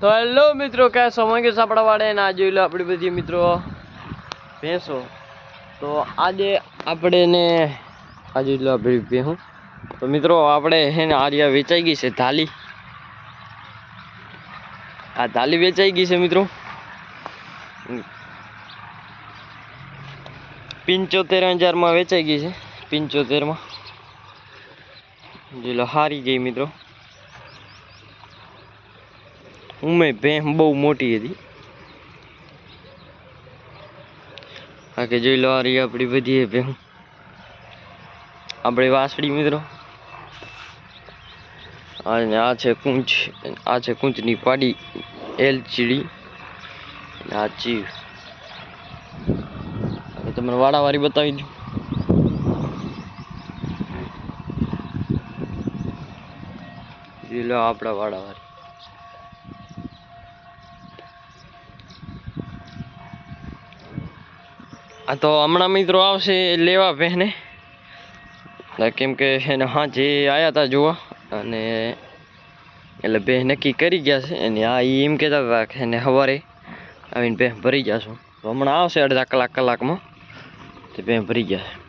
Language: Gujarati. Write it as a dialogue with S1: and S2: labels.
S1: તો હેલો મિત્રો, ક્યાં સમય કે સાપડા વાળે ને આ જોઈ લો આપણી બધી મિત્રો. ભેંસો તો આજે આપણે ને, આ જોઈ લો આપણી ભેહું તો મિત્રો, આપણે હે ને આર્યા વેચાઈ ગઈ છે થાલી આ થાલી વેચાઈ ગઈ છે મિત્રો. પંચોતેર હજારમાં વેચાઈ ગઈ છે, પંચોતેરમાં. જોઈ લો, હારી ગઈ મિત્રો. ઉમે ભેંસ બહુ મોટી હતી. બાકી જોઈ લો આ રહી આપણી બધી ભેં આપણી વાસળી મિત્રો. અને આ છે કૂંચ, આ છે કૂંચની પાડી, એલચીડી. આ ચીવ તમને વાળાવાળી બતાવી દઉં. આપણા વાડાવાળી આ તો હમણાં મિત્રો આવશે લેવા બહેને. કેમ કે એને હા, જે આવ્યા હતા જોવા, અને એટલે બે નક્કી કરી ગયા છે, અને આ એમ કહેતા હતા કે એને સવારે આવીને બે ભરી જશું હમણાં આવશે અડધા કલાક કલાકમાં, તે બે ભરી ગયા